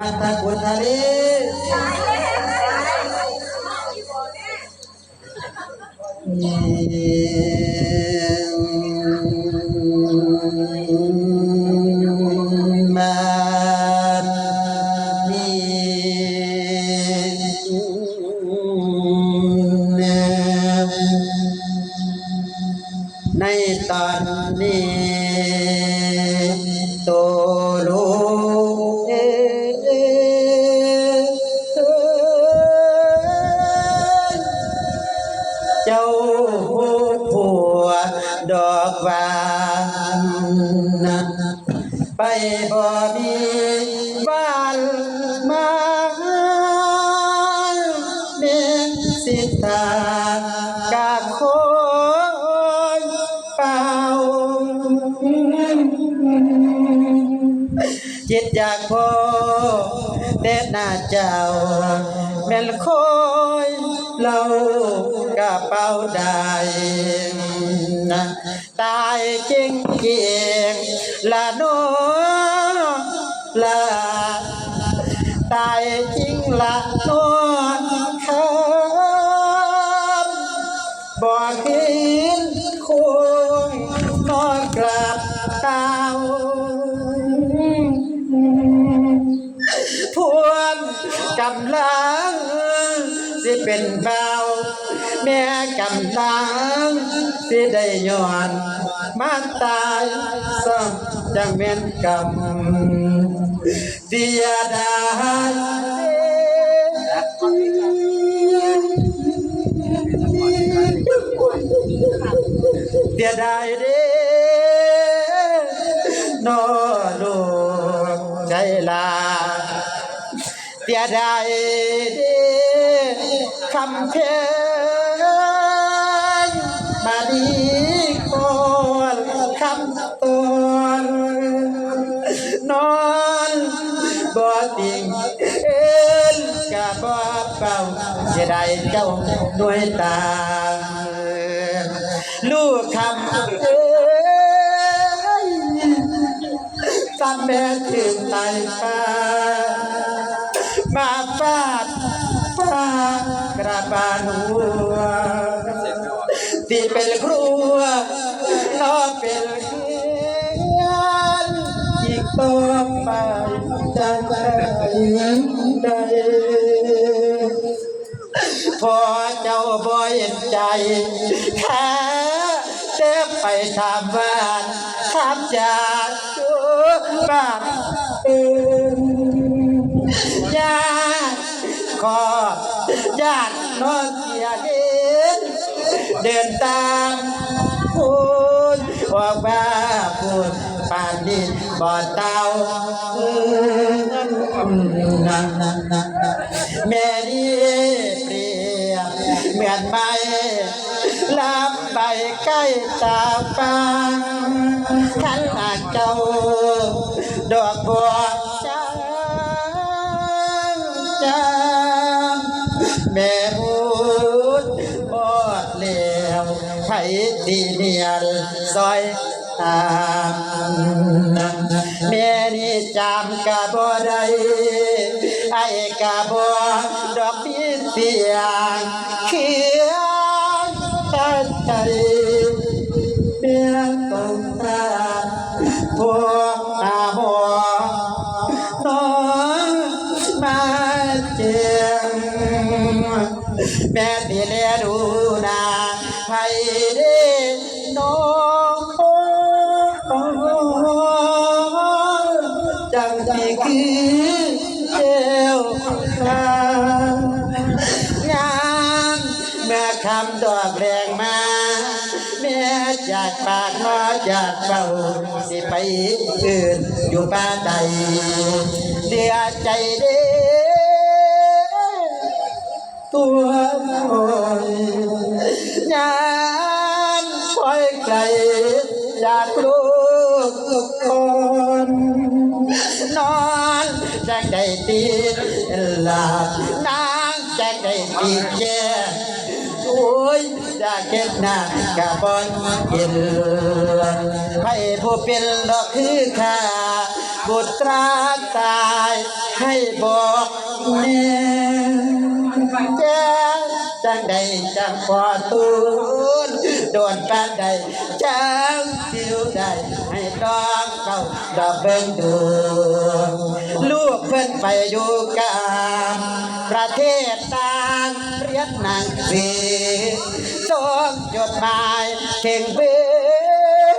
มาตะกุ ดอกวานไปบ่มีบ้านมาเมียสิตากะคอยเป่าจิตอยากพอแต่หน้าเจ้าแม่นคอยเรากระเป๋าได้ นะตายจริงจริงละโนละตายจริงละโน แม่กำลังสิได้ย้อนมาตายซ้ำจังแม่นกำ มาดีก่อนคำตอนนอนบ่ติงเอ็นกะบ่เป่าเสียดายเจ้าด้วยตา ลูกคำเอ้ยสันแม่ถึงไตฟ้ามาฟาดฟ้ากระบาห ที่เป็นครัวนอเป็นเขียนอีกต่อไปจะได้ได้พอเจ้าบ่เห็นใจแค่เจ็บไปทำบ้านทำจากบ้านอื่นญาติขอญาติน้องเสียเดิน เดินตามพูดออกมาพูดปานนี้บ่อเต้านั่นนั่นนั่นแม่นี่เปรียบเหมือนไม้ลำใบใกล้ตาฟ้าขันอาเจ้า ดอกบัวจางจางแม่พูด ไผดีเนียนซอยตามแม่นี่จำกะบ่ได้ไอ้กะบ่ดอกพี่เสียงคือ อจากเฝ้าสิไปอื่นอยู่บ้าใดเสียใจเด้ตัวคนงานคอยไกลจากลูกคนนอนแจากได้ตีหลับนางแจากได้ตีแย่ ยจาเก็บหน้ากะบอนกินให้ผู้เป็นดอกคือข้าบุตราตายให้บอกแน่จะ จังใดจังพอตูนโดนปานใดจังสิวได้ให้ดองเก่าดอกเบิ่งดูลูกเพิ่นไปอยู่กับประเทศต่างเรียนหนังสือส่งจดหมายเข่งเบื้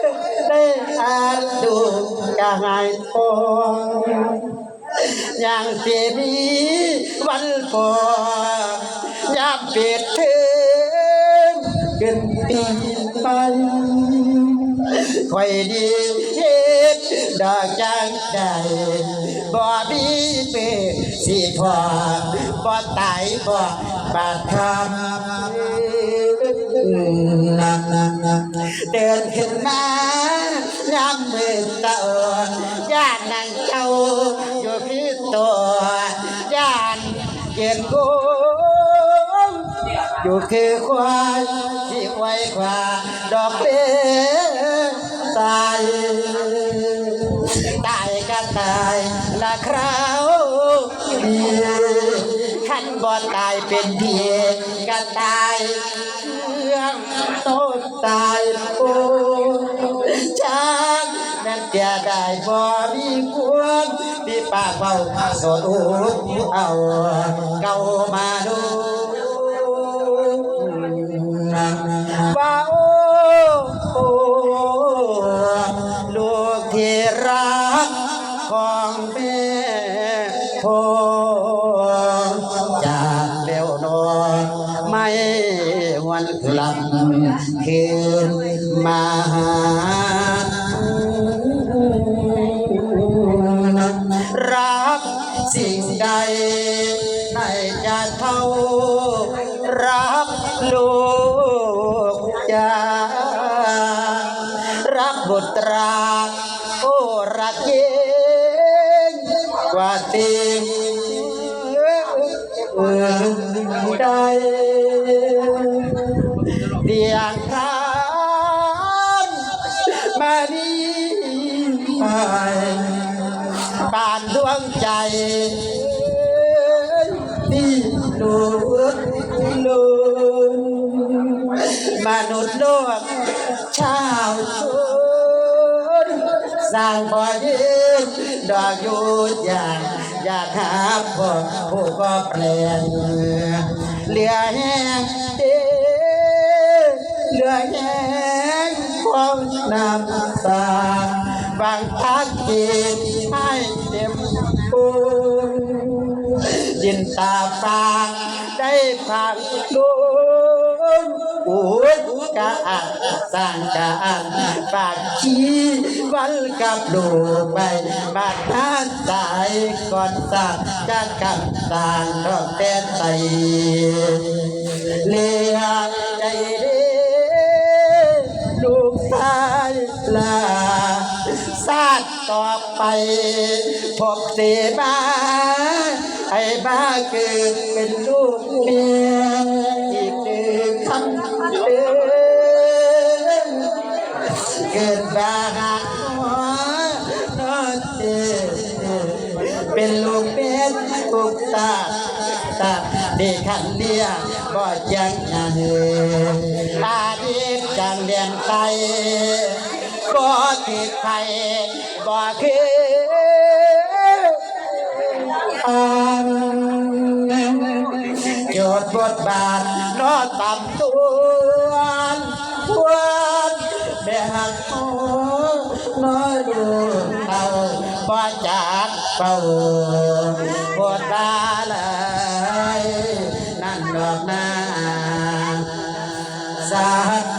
อได้อ่านดูกายพออย่างที่มีวันพอ เปิดเทอมขึ้นปีไปคอยดีเฮ็ดดอกจังใดบ่มีเปสิพอบ่ตายบ่บาดคำเดินขึ้นมายามมือตะโอนย่านนางเจ้าอยู่ที่ตัวย่านเกียนกง อยู่คือควายที่ไว้กว่าดอกเบี้ยตายตายก็ตายละคราวดีขันบ่ตายเป็นเพียก็ตายเชื่องโตตายโอ้ช้างนั่นจะได้บ่มีควรที่ปากเบาสดอูเอาเก่ามาดู ที่รักของแม่พ่อจากเร็วนอนไม่วันกลับคืนมาหารักสิ่งใดในจะเท่ารักลูก เดียงทานมานี้ไปบานดวงใจที่ลุดลุนมนุษย์โลกชาวชนสร้างบ่อยืนดอกยูดอย่างอยากหาพ่อผู้ก็แปลง เหลือแห้งเด้เหลือแห้งความน้ำตาบางพักกินให้เต็มปูดินตาฟางได้ผักลุ งอูดกะอักสร้างกะอันปากชี้วันกับดูไปบาดท่าตายก่อนสร้างจะกับสร้างรอบแต่ไตเลียใจเด้ลูกชายลาชาติต่อไป พบเสมาให้มาเกิดเป็นลูกเมีย เกิดบาหักหัวนอนเจเป็นลูกเป็นตุกตาตาเด็กขันเลียบ่ยังนาเฮอาดิตจังเรียนไตบ่ติดไทยบ่คืออันโยดบทบาท นอตามตัวทวนแม่หักโอน้อยดูเอาบ่จากเป่าบทบาเลยนั่นดอกนาสา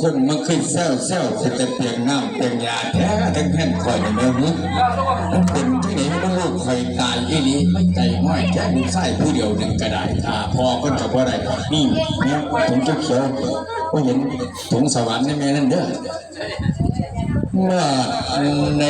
คนมันขึ้นแซวแซวจะเปลี่ยงน้ำเปลี่ยงยาแท้ทั้งแผ่นคอยในเมืองนี้มันเป็นที่ไหนมันลูกคอยตายที่นี้ไม่ใจง่อยแค่ลูกไส้ผู้เดียวหนึ่งก็ได้ถ้าพอคนกับว่าไรนี่เนี่ยถุงเขียวๆก็เห็นถุงสวรรค์ในแม่นั่นเด้อเมื่อแน